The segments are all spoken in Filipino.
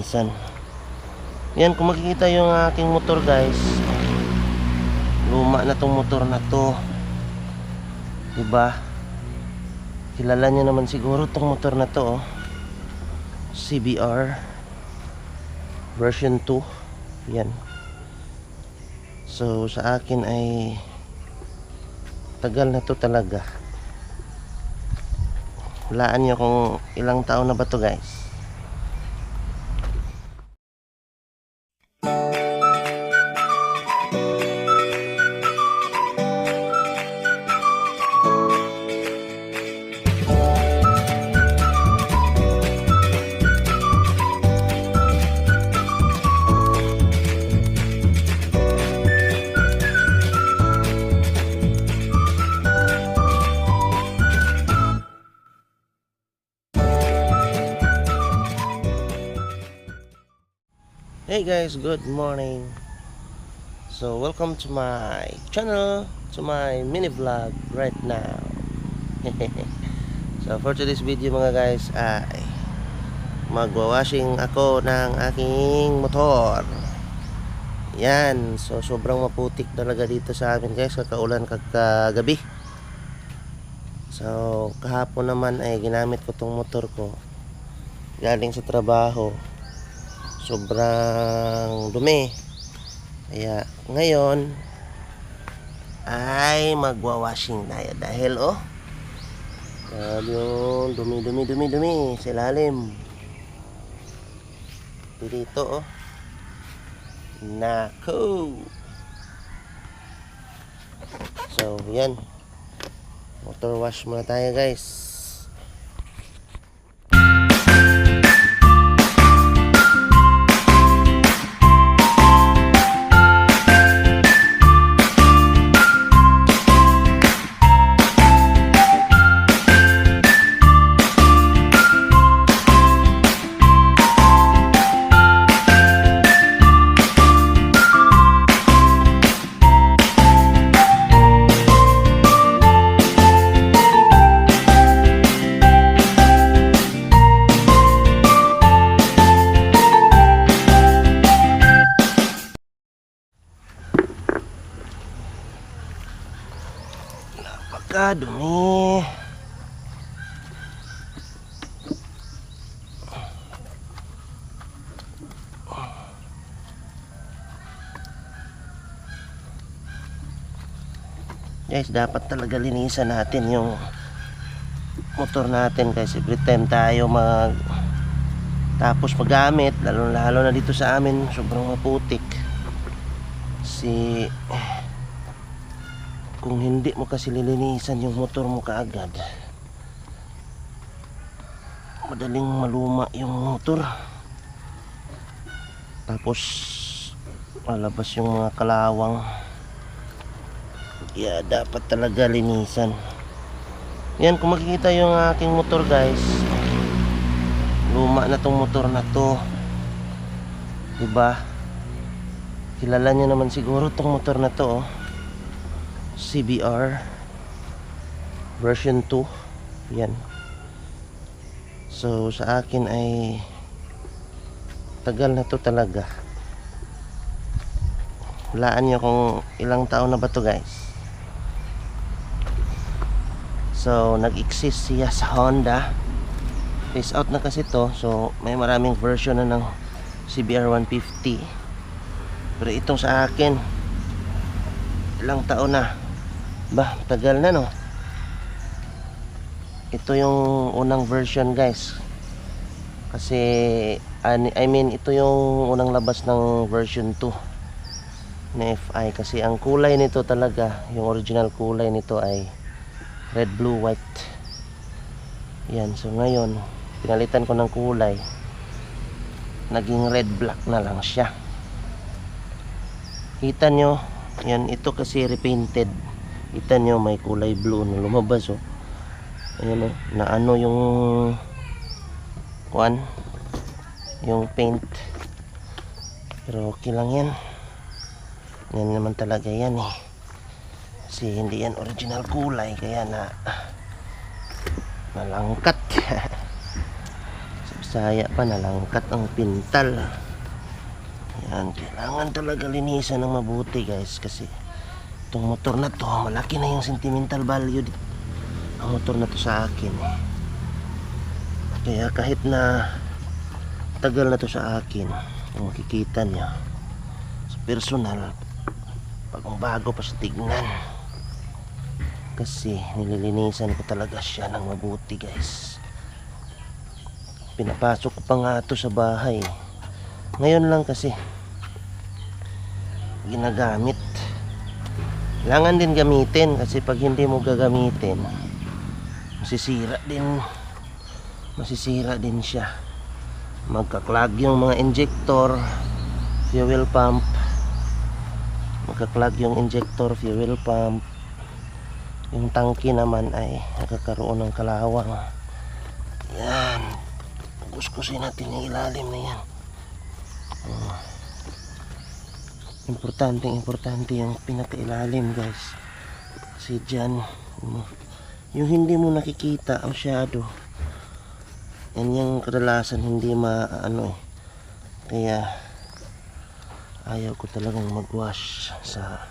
linisan. Yan, kung makikita yung aking motor guys, luma na tong motor na to. Diba? Kilala niyo naman siguro tong motor na to. Oh. CBR version 2. Yan. So, sa akin ay tagal na to talaga. Hulaan nyo kung ilang taon na ba to guys. Hey guys, good morning. So, welcome to my channel, to my mini vlog right now. so, for today's video mga guys ay magwa-washing ako ng aking motor. Yan, so sobrang maputik talaga dito sa amin guys, kakaulan kagabi. So, kahapon naman ay ginamit ko tong motor ko galing sa trabaho sobrang dumi. Kaya ngayon ay magwa-washing tayo dahil oh grabe yung dumi dumi dumi dumi sa ilalim. Dito oh. Nako so yan. Motor wash muna tayo guys Guys, dapat talaga linisan natin yung motor natin kasi every time tayo mag tapos magamit lalo lalo na dito sa amin sobrang maputik. Si kung hindi mo kasi lilinisan yung motor mo kaagad madaling maluma yung motor. Tapos malabas yung mga kalawang kaya dapat talaga linisan. Yan kung makikita yung aking motor guys luma na tong motor na to. Diba? Kilala nyo naman siguro tong motor na to oh. CBR version 2 yan. So sa akin ay tagal na to talaga. Hulaan nyo kung ilang taon na ba to guys so nag-exist siya sa Honda. Phase out na kasi to. So may maraming version na ng CBR 150 pero itong sa akin ilang taon na. Ba tagal na no? Ito yung unang version guys. Kasi I mean ito yung unang labas ng version 2 na FI kasi ang kulay nito talaga yung original kulay nito ay red blue white. Yan so ngayon pinalitan ko ng kulay. Naging red black na lang siya. Kita nyo yan ito kasi repainted. Kita nyo may kulay blue na lumabas oh. Ayan oh na ano yung kuan yung paint. Pero okay lang yan. Yan naman talaga yan eh kasi hindi yan original kulay kaya na nalangkat Bisaya pa nalangkat ang pintal. Yan, kailangan talaga linisan ng mabuti guys kasi itong motor na to, malaki na yung sentimental value di- ang motor na to sa akin. Kaya kahit na tagal na to sa akin, kung makikita niya sa personal, bagong bago pa siya tignan. Kasi nililinisan ko talaga siya ng mabuti guys. Pinapasok pa nga ito sa bahay. Ngayon lang kasi ginagamit. Kailangan din gamitin kasi pag hindi mo gagamitin, masisira din. Masisira din siya. Magkaklag yung mga injector, fuel pump. Magkaklag yung injector, fuel pump. Yung tangki naman ay nagkakaroon ng kalawang. Yan. Kuskusin natin yung ilalim na yan. importante importante yung pinakailalim guys kasi dyan ano, yung hindi mo nakikita masyado yan yung kadalasan hindi ma ano eh kaya ayaw ko talagang magwash sa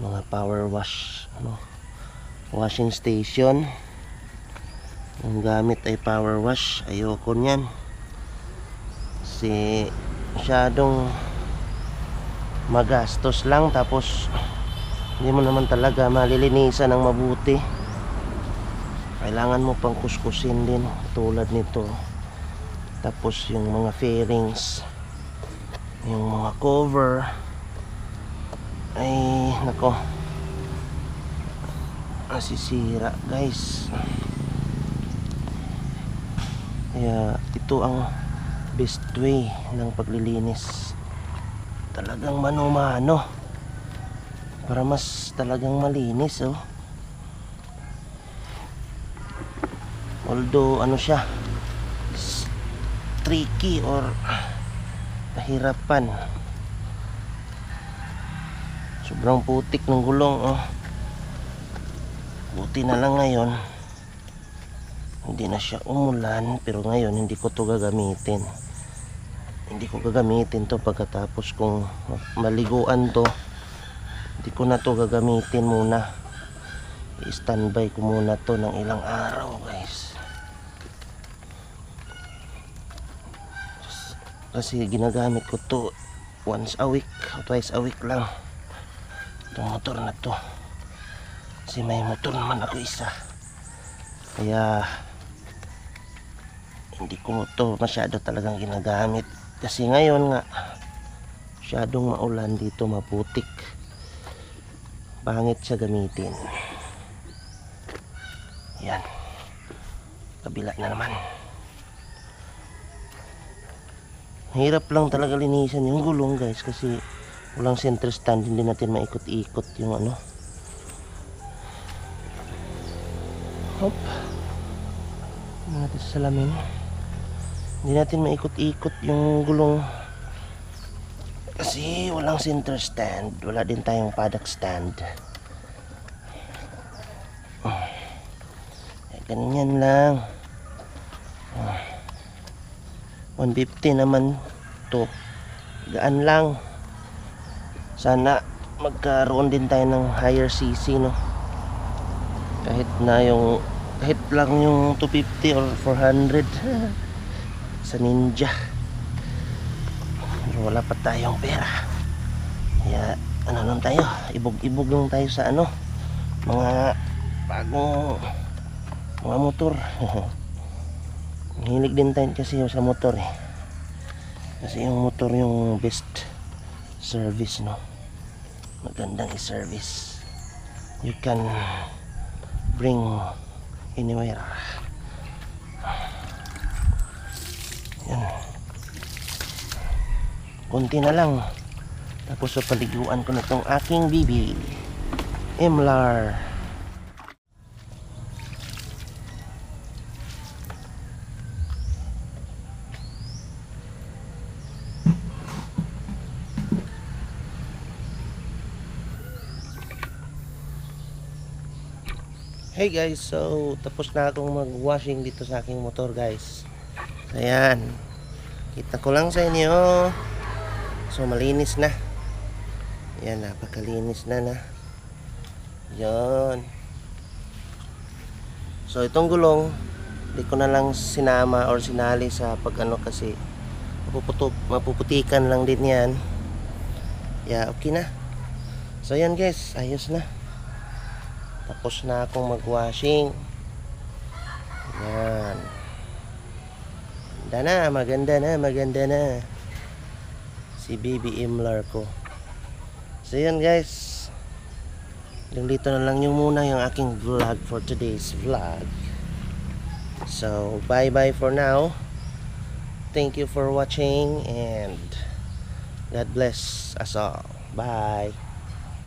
mga power wash ano washing station. Ang gamit ay power wash. Ayoko niyan. Kasi masyadong magastos lang. Tapos hindi mo naman talaga malilinisan ng mabuti. Kailangan mo pang kuskusin din tulad nito. Tapos yung mga fairings yung mga cover. Ay nako nasisira guys. Kaya ito ang best way ng paglilinis. Talagang mano-mano. Para mas talagang malinis oh. Although ano siya tricky or pahirapan. Sobrang putik ng gulong oh buti na lang ngayon. Hindi na siya umulan pero ngayon hindi ko to gagamitin. Hindi ko gagamitin to pagkatapos kung maliguan to. Hindi ko na to gagamitin muna. I-standby ko muna to ng ilang araw guys. Kasi ginagamit ko to once a week o twice a week lang. Itong motor na to kasi may motor naman ako isa. Kaya hindi ko to masyado talagang ginagamit. Kasi ngayon nga masyadong maulan dito maputik. Pangit siya gamitin. Yan. Kabila na naman. Hirap lang talaga linisan yung gulong guys kasi walang center stand hindi natin maikot-ikot yung ano hop. Ano natin sa salamin hindi natin maikot-ikot yung gulong. Kasi walang center stand. Wala din tayong paddock stand. Eh, ganyan lang. Ah. 150 naman to. Gaan lang. Sana magkaroon din tayo ng higher CC no na yung kahit lang yung 250 or 400 sa ninja. Pero wala pa tayong pera. Kaya ano lang tayo ibog-ibog lang tayo sa ano mga bagong mga motor. Hilig din tayo kasi sa motor eh. Kasi yung motor yung best service no? Magandang i-service. You can bring anywhere. Yan. Konti na lang. Tapos sa paliguan ko na tong aking bibi Emlar Hey guys, so tapos na akong mag-washing dito sa aking motor guys. Ayan. Kita ko lang sa inyo. So, malinis na. Ayan, napakalinis na na. Yan. So, itong gulong, di ko na lang sinama or sinali sa pag ano kasi mapuputo, mapuputikan lang din yan. Yeah, okay na. So, yan guys. Ayos na. Tapos na akong mag-washing. Yan. Maganda na, maganda na, maganda na. Si Baby Imlar ko. So yan guys. Dito na lang yung muna yung aking vlog for today's vlog. So bye bye for now. Thank you for watching and God bless us all. Bye.